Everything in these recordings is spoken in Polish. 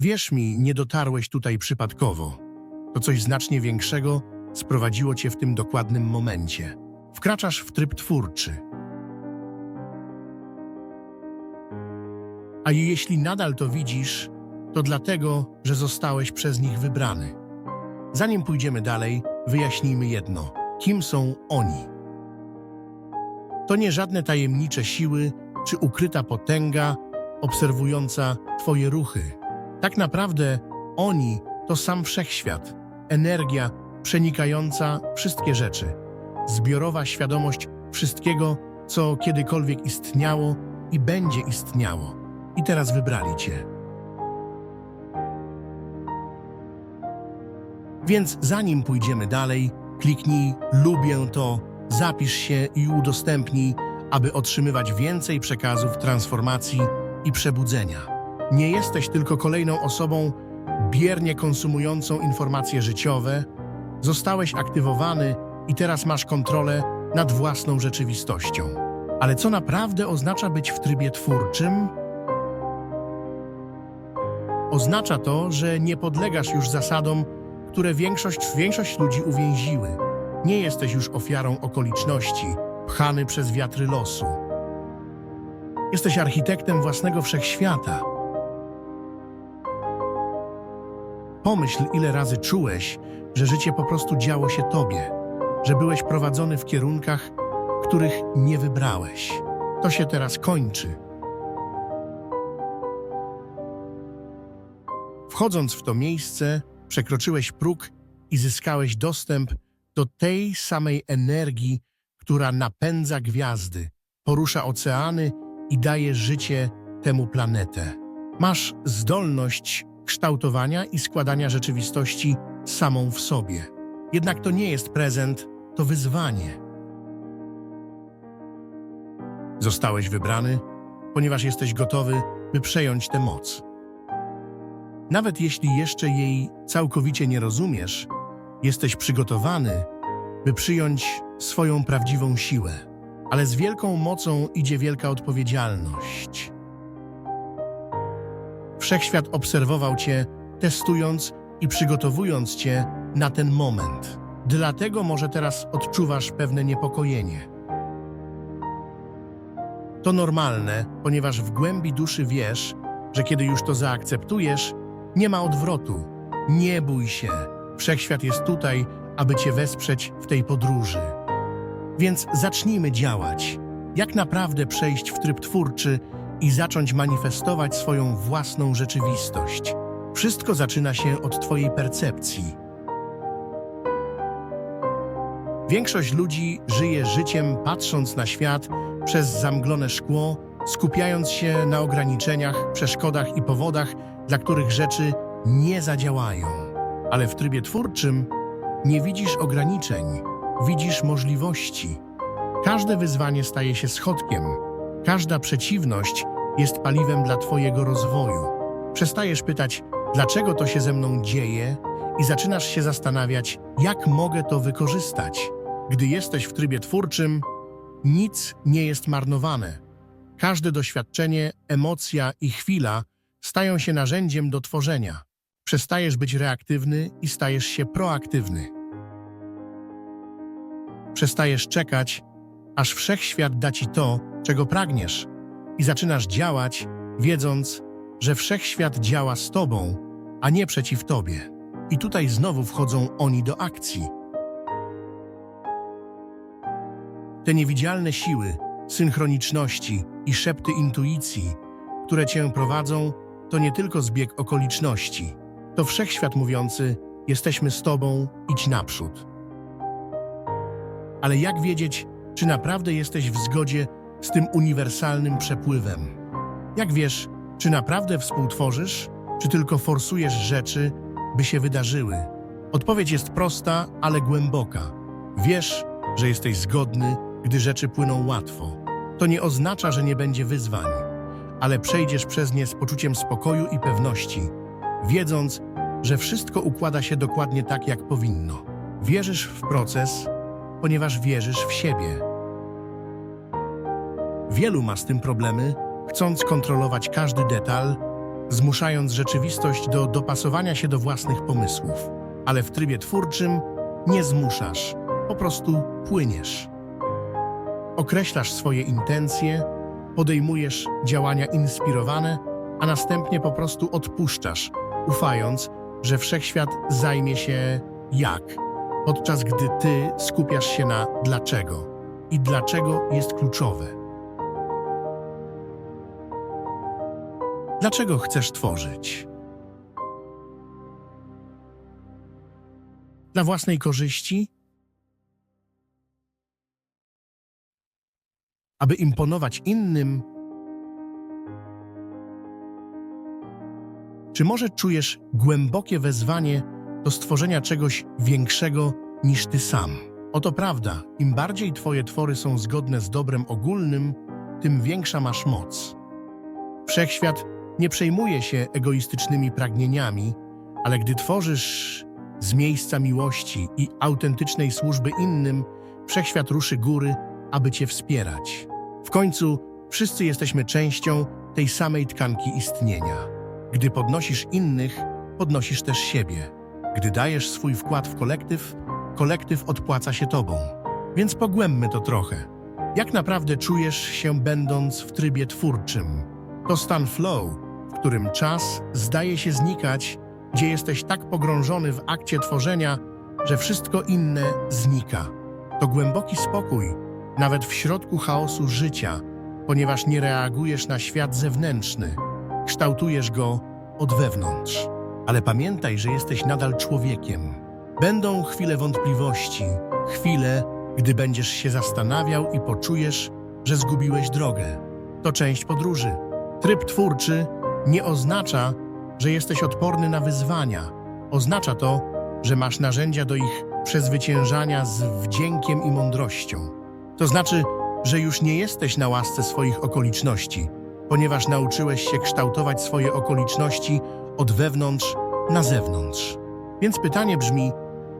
Wierz mi, nie dotarłeś tutaj przypadkowo. To coś znacznie większego sprowadziło cię w tym dokładnym momencie. Wkraczasz w tryb twórczy. A jeśli nadal to widzisz, to dlatego, że zostałeś przez nich wybrany. Zanim pójdziemy dalej, wyjaśnijmy jedno: kim są oni? To nie żadne tajemnicze siły czy ukryta potęga obserwująca Twoje ruchy. Tak naprawdę oni to sam wszechświat, energia przenikająca wszystkie rzeczy, zbiorowa świadomość wszystkiego, co kiedykolwiek istniało i będzie istniało. I teraz wybrali Cię. Więc zanim pójdziemy dalej, kliknij lubię to, zapisz się i udostępnij, aby otrzymywać więcej przekazów transformacji i przebudzenia. Nie jesteś tylko kolejną osobą biernie konsumującą informacje życiowe, zostałeś aktywowany i teraz masz kontrolę nad własną rzeczywistością. Ale co naprawdę oznacza być w trybie twórczym? Oznacza to, że nie podlegasz już zasadom, które większość, większość ludzi uwięziły. Nie jesteś już ofiarą okoliczności, pchany przez wiatry losu. Jesteś architektem własnego wszechświata. Pomyśl, ile razy czułeś, że życie po prostu działo się tobie, że byłeś prowadzony w kierunkach, których nie wybrałeś. To się teraz kończy. Wchodząc w to miejsce, przekroczyłeś próg i zyskałeś dostęp do tej samej energii, która napędza gwiazdy, porusza oceany i daje życie temu planetę. Masz zdolność kształtowania i składania rzeczywistości samą w sobie. Jednak to nie jest prezent, to wyzwanie. Zostałeś wybrany, ponieważ jesteś gotowy, by przejąć tę moc. Nawet jeśli jeszcze jej całkowicie nie rozumiesz, jesteś przygotowany, by przyjąć swoją prawdziwą siłę. Ale z wielką mocą idzie wielka odpowiedzialność. Wszechświat obserwował cię, testując i przygotowując cię na ten moment. Dlatego może teraz odczuwasz pewne niepokojenie. To normalne, ponieważ w głębi duszy wiesz, że kiedy już to zaakceptujesz, nie ma odwrotu. Nie bój się. Wszechświat jest tutaj, aby cię wesprzeć w tej podróży. Więc zacznijmy działać. Jak naprawdę przejść w tryb twórczy i zacząć manifestować swoją własną rzeczywistość. Wszystko zaczyna się od Twojej percepcji. Większość ludzi żyje życiem patrząc na świat przez zamglone szkło, skupiając się na ograniczeniach, przeszkodach i powodach, dla których rzeczy nie zadziałają. Ale w trybie twórczym nie widzisz ograniczeń, widzisz możliwości. Każde wyzwanie staje się schodkiem, każda przeciwność jest paliwem dla Twojego rozwoju. Przestajesz pytać, dlaczego to się ze mną dzieje, i zaczynasz się zastanawiać, jak mogę to wykorzystać. Gdy jesteś w trybie twórczym, nic nie jest marnowane. Każde doświadczenie, emocja i chwila stają się narzędziem do tworzenia. Przestajesz być reaktywny i stajesz się proaktywny. Przestajesz czekać, aż wszechświat da ci to, czego pragniesz, i zaczynasz działać, wiedząc, że wszechświat działa z tobą, a nie przeciw tobie. I tutaj znowu wchodzą oni do akcji. Te niewidzialne siły, synchroniczności i szepty intuicji, które cię prowadzą, to nie tylko zbieg okoliczności. To wszechświat mówiący: Jesteśmy z tobą, idź naprzód. Ale jak wiedzieć, czy naprawdę jesteś w zgodzie z tym uniwersalnym przepływem? Jak wiesz, czy naprawdę współtworzysz, czy tylko forsujesz rzeczy, by się wydarzyły? Odpowiedź jest prosta, ale głęboka. Wiesz, że jesteś zgodny, gdy rzeczy płyną łatwo. To nie oznacza, że nie będzie wyzwań, ale przejdziesz przez nie z poczuciem spokoju i pewności, wiedząc, że wszystko układa się dokładnie tak, jak powinno. Wierzysz w proces, ponieważ wierzysz w siebie. Wielu ma z tym problemy, chcąc kontrolować każdy detal, zmuszając rzeczywistość do dopasowania się do własnych pomysłów. Ale w trybie twórczym nie zmuszasz, po prostu płyniesz. Określasz swoje intencje, podejmujesz działania inspirowane, a następnie po prostu odpuszczasz, ufając, że wszechświat zajmie się jak, podczas gdy ty skupiasz się na dlaczego. I dlaczego jest kluczowe. Dlaczego chcesz tworzyć? Dla własnej korzyści? Aby imponować innym? Czy może czujesz głębokie wezwanie do stworzenia czegoś większego niż ty sam? Oto prawda, im bardziej twoje twory są zgodne z dobrem ogólnym, tym większa masz moc. Wszechświat nie przejmuje się egoistycznymi pragnieniami, ale gdy tworzysz z miejsca miłości i autentycznej służby innym, wszechświat ruszy góry, aby cię wspierać. W końcu wszyscy jesteśmy częścią tej samej tkanki istnienia. Gdy podnosisz innych, podnosisz też siebie. Gdy dajesz swój wkład w kolektyw, kolektyw odpłaca się tobą. Więc pogłębmy to trochę. Jak naprawdę czujesz się będąc w trybie twórczym? To stan flow, w którym czas zdaje się znikać, gdzie jesteś tak pogrążony w akcie tworzenia, że wszystko inne znika. To głęboki spokój, nawet w środku chaosu życia, ponieważ nie reagujesz na świat zewnętrzny, kształtujesz go od wewnątrz. Ale pamiętaj, że jesteś nadal człowiekiem. Będą chwile wątpliwości, chwile, gdy będziesz się zastanawiał i poczujesz, że zgubiłeś drogę. To część podróży. Tryb twórczy nie oznacza, że jesteś odporny na wyzwania. Oznacza to, że masz narzędzia do ich przezwyciężania z wdziękiem i mądrością. To znaczy, że już nie jesteś na łasce swoich okoliczności, ponieważ nauczyłeś się kształtować swoje okoliczności od wewnątrz na zewnątrz. Więc pytanie brzmi: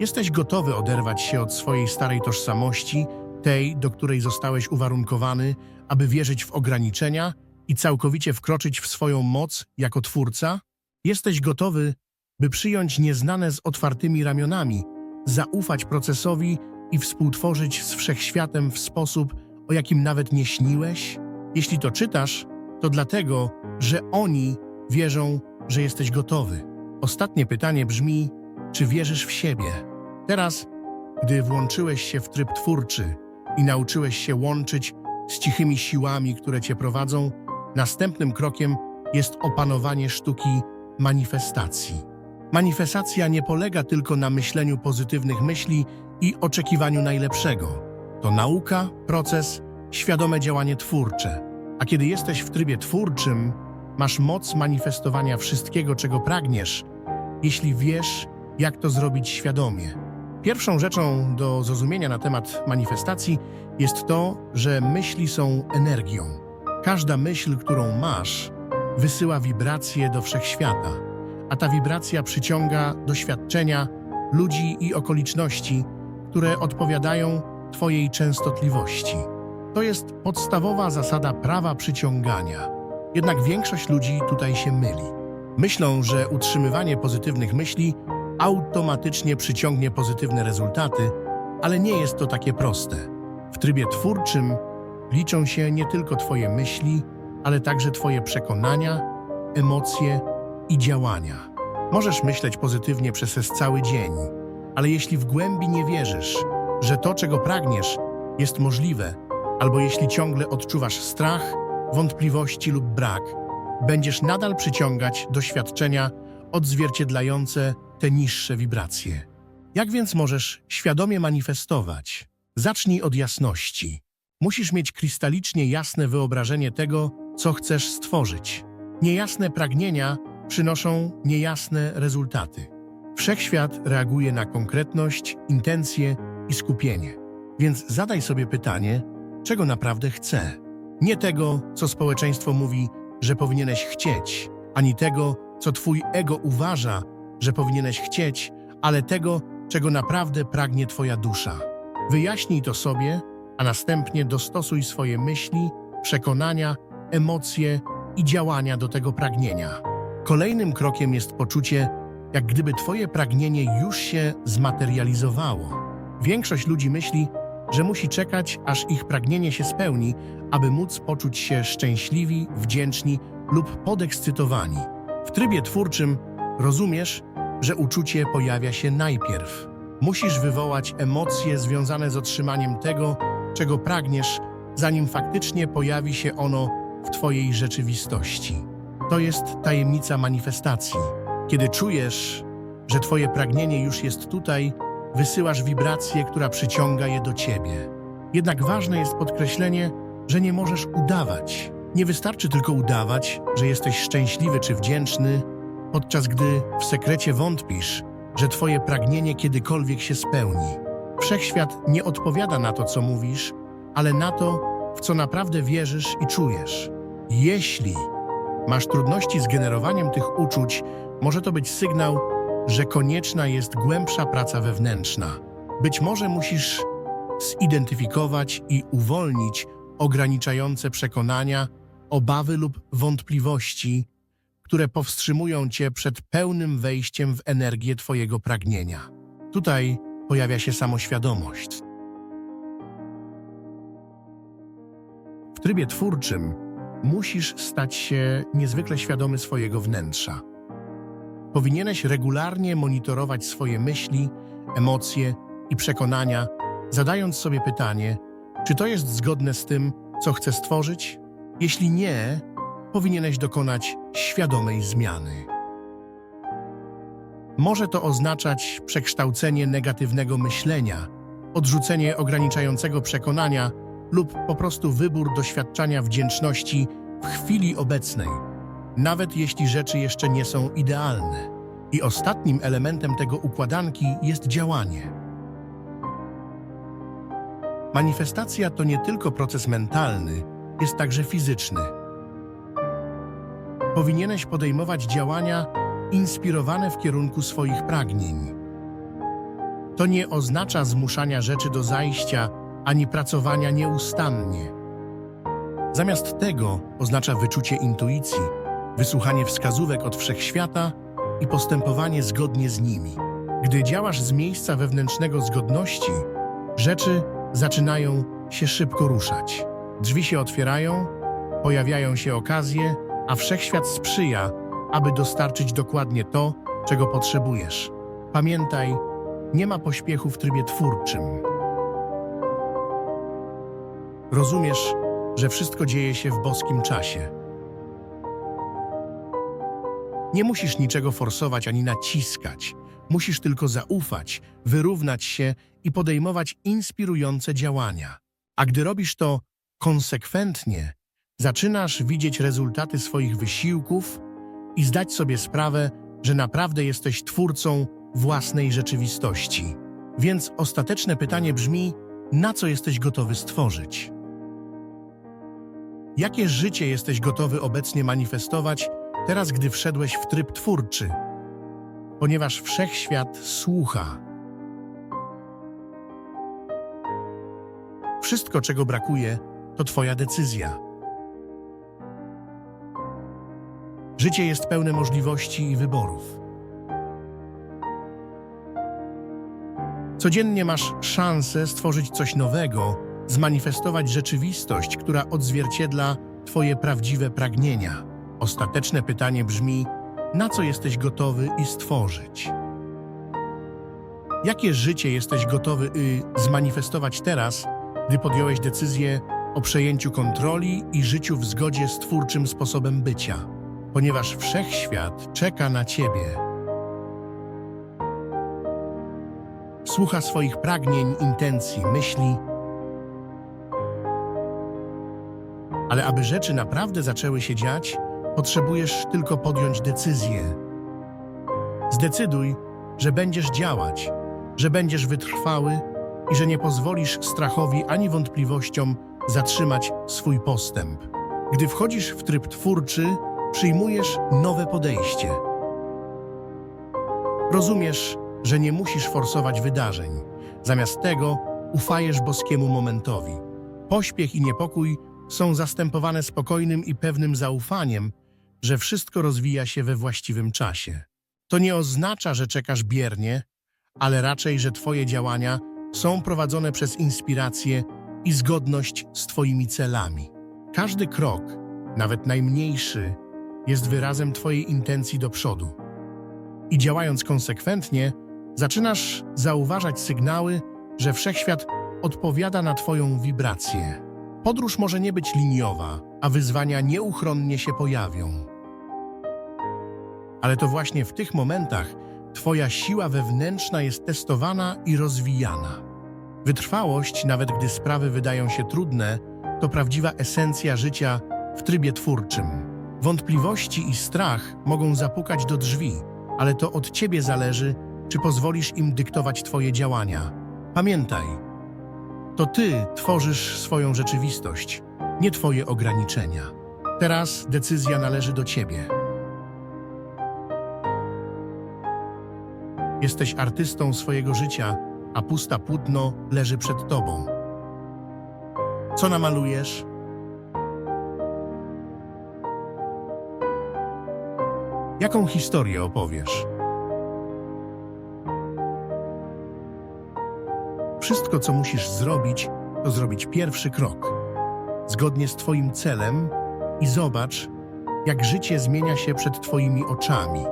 jesteś gotowy oderwać się od swojej starej tożsamości, tej, do której zostałeś uwarunkowany, aby wierzyć w ograniczenia i całkowicie wkroczyć w swoją moc jako twórca? Jesteś gotowy, by przyjąć nieznane z otwartymi ramionami, zaufać procesowi i współtworzyć z wszechświatem w sposób, o jakim nawet nie śniłeś? Jeśli to czytasz, to dlatego, że oni wierzą, że jesteś gotowy. Ostatnie pytanie brzmi: czy wierzysz w siebie? Teraz, gdy włączyłeś się w tryb twórczy i nauczyłeś się łączyć z cichymi siłami, które cię prowadzą, następnym krokiem jest opanowanie sztuki manifestacji. Manifestacja nie polega tylko na myśleniu pozytywnych myśli i oczekiwaniu najlepszego. To nauka, proces, świadome działanie twórcze. A kiedy jesteś w trybie twórczym, masz moc manifestowania wszystkiego, czego pragniesz, jeśli wiesz, jak to zrobić świadomie. Pierwszą rzeczą do zrozumienia na temat manifestacji jest to, że myśli są energią. Każda myśl, którą masz, wysyła wibracje do wszechświata, a ta wibracja przyciąga doświadczenia, ludzi i okoliczności, które odpowiadają Twojej częstotliwości. To jest podstawowa zasada prawa przyciągania. Jednak większość ludzi tutaj się myli. Myślą, że utrzymywanie pozytywnych myśli automatycznie przyciągnie pozytywne rezultaty, ale nie jest to takie proste. W trybie twórczym liczą się nie tylko Twoje myśli, ale także Twoje przekonania, emocje i działania. Możesz myśleć pozytywnie przez cały dzień, ale jeśli w głębi nie wierzysz, że to, czego pragniesz, jest możliwe, albo jeśli ciągle odczuwasz strach, wątpliwości lub brak, będziesz nadal przyciągać doświadczenia odzwierciedlające te niższe wibracje. Jak więc możesz świadomie manifestować? Zacznij od jasności. Musisz mieć krystalicznie jasne wyobrażenie tego, co chcesz stworzyć. Niejasne pragnienia przynoszą niejasne rezultaty. Wszechświat reaguje na konkretność, intencje i skupienie. Więc zadaj sobie pytanie, czego naprawdę chcę. Nie tego, co społeczeństwo mówi, że powinieneś chcieć, ani tego, co twój ego uważa, że powinieneś chcieć, ale tego, czego naprawdę pragnie twoja dusza. Wyjaśnij to sobie, a następnie dostosuj swoje myśli, przekonania, emocje i działania do tego pragnienia. Kolejnym krokiem jest poczucie, jak gdyby Twoje pragnienie już się zmaterializowało. Większość ludzi myśli, że musi czekać, aż ich pragnienie się spełni, aby móc poczuć się szczęśliwi, wdzięczni lub podekscytowani. W trybie twórczym rozumiesz, że uczucie pojawia się najpierw. Musisz wywołać emocje związane z otrzymaniem tego, czego pragniesz, zanim faktycznie pojawi się ono w Twojej rzeczywistości. To jest tajemnica manifestacji. Kiedy czujesz, że Twoje pragnienie już jest tutaj, wysyłasz wibrację, która przyciąga je do Ciebie. Jednak ważne jest podkreślenie, że nie możesz udawać. Nie wystarczy tylko udawać, że jesteś szczęśliwy czy wdzięczny, podczas gdy w sekrecie wątpisz, że Twoje pragnienie kiedykolwiek się spełni. Wszechświat nie odpowiada na to, co mówisz, ale na to, w co naprawdę wierzysz i czujesz. Jeśli masz trudności z generowaniem tych uczuć, może to być sygnał, że konieczna jest głębsza praca wewnętrzna. Być może musisz zidentyfikować i uwolnić ograniczające przekonania, obawy lub wątpliwości, które powstrzymują cię przed pełnym wejściem w energię twojego pragnienia. Tutaj pojawia się samoświadomość. W trybie twórczym musisz stać się niezwykle świadomy swojego wnętrza. Powinieneś regularnie monitorować swoje myśli, emocje i przekonania, zadając sobie pytanie, czy to jest zgodne z tym, co chcę stworzyć? Jeśli nie, powinieneś dokonać świadomej zmiany. Może to oznaczać przekształcenie negatywnego myślenia, odrzucenie ograniczającego przekonania lub po prostu wybór doświadczania wdzięczności w chwili obecnej, nawet jeśli rzeczy jeszcze nie są idealne. I ostatnim elementem tego układanki jest działanie. Manifestacja to nie tylko proces mentalny, jest także fizyczny. Powinieneś podejmować działania inspirowane w kierunku swoich pragnień. To nie oznacza zmuszania rzeczy do zajścia ani pracowania nieustannie. Zamiast tego oznacza wyczucie intuicji, wysłuchanie wskazówek od wszechświata i postępowanie zgodnie z nimi. Gdy działasz z miejsca wewnętrznego zgodności, rzeczy zaczynają się szybko ruszać. Drzwi się otwierają, pojawiają się okazje, a wszechświat sprzyja, aby dostarczyć dokładnie to, czego potrzebujesz. Pamiętaj, nie ma pośpiechu w trybie twórczym. Rozumiesz, że wszystko dzieje się w boskim czasie. Nie musisz niczego forsować ani naciskać. Musisz tylko zaufać, wyrównać się i podejmować inspirujące działania. A gdy robisz to konsekwentnie, zaczynasz widzieć rezultaty swoich wysiłków i zdać sobie sprawę, że naprawdę jesteś twórcą własnej rzeczywistości. Więc ostateczne pytanie brzmi: na co jesteś gotowy stworzyć? Jakie życie jesteś gotowy obecnie manifestować, teraz gdy wszedłeś w tryb twórczy? Ponieważ wszechświat słucha. Wszystko, czego brakuje, to Twoja decyzja. Życie jest pełne możliwości i wyborów. Codziennie masz szansę stworzyć coś nowego, zmanifestować rzeczywistość, która odzwierciedla Twoje prawdziwe pragnienia. Ostateczne pytanie brzmi: na co jesteś gotowy i stworzyć? Jakie życie jesteś gotowy y, zmanifestować teraz, gdy podjąłeś decyzję o przejęciu kontroli i życiu w zgodzie z twórczym sposobem bycia? Ponieważ wszechświat czeka na Ciebie. Słucha swoich pragnień, intencji, myśli, Ale aby rzeczy naprawdę zaczęły się dziać, potrzebujesz tylko podjąć decyzję. Zdecyduj, że będziesz działać, że będziesz wytrwały i że nie pozwolisz strachowi ani wątpliwościom zatrzymać swój postęp. Gdy wchodzisz w tryb twórczy, przyjmujesz nowe podejście. Rozumiesz, że nie musisz forsować wydarzeń. Zamiast tego ufajesz boskiemu momentowi. Pośpiech i niepokój są zastępowane spokojnym i pewnym zaufaniem, że wszystko rozwija się we właściwym czasie. To nie oznacza, że czekasz biernie, ale raczej, że Twoje działania są prowadzone przez inspirację i zgodność z Twoimi celami. Każdy krok, nawet najmniejszy, jest wyrazem Twojej intencji do przodu. I działając konsekwentnie, zaczynasz zauważać sygnały, że wszechświat odpowiada na Twoją wibrację. Podróż może nie być liniowa, a wyzwania nieuchronnie się pojawią. Ale to właśnie w tych momentach Twoja siła wewnętrzna jest testowana i rozwijana. Wytrwałość, nawet gdy sprawy wydają się trudne, to prawdziwa esencja życia w trybie twórczym. Wątpliwości i strach mogą zapukać do drzwi, ale to od Ciebie zależy, czy pozwolisz im dyktować Twoje działania. Pamiętaj, to Ty tworzysz swoją rzeczywistość, nie Twoje ograniczenia. Teraz decyzja należy do Ciebie. Jesteś artystą swojego życia, a pusta płótno leży przed Tobą. Co namalujesz? Jaką historię opowiesz? Wszystko, co musisz zrobić, to zrobić pierwszy krok, zgodnie z Twoim celem i zobacz, jak życie zmienia się przed Twoimi oczami.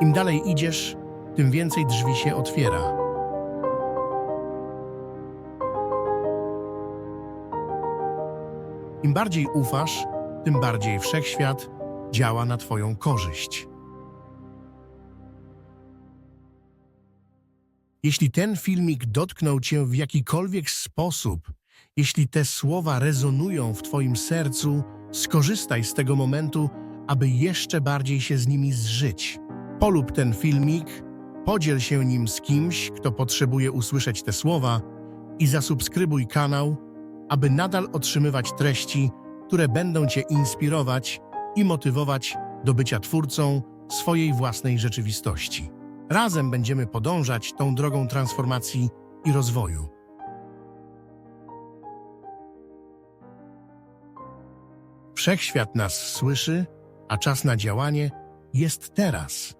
Im dalej idziesz, tym więcej drzwi się otwiera. Im bardziej ufasz, tym bardziej wszechświat działa na Twoją korzyść. Jeśli ten filmik dotknął Cię w jakikolwiek sposób, jeśli te słowa rezonują w Twoim sercu, skorzystaj z tego momentu, aby jeszcze bardziej się z nimi zżyć. Polub ten filmik, podziel się nim z kimś, kto potrzebuje usłyszeć te słowa i zasubskrybuj kanał, aby nadal otrzymywać treści, które będą Cię inspirować i motywować do bycia twórcą swojej własnej rzeczywistości. Razem będziemy podążać tą drogą transformacji i rozwoju. Wszechświat nas słyszy, a czas na działanie jest teraz.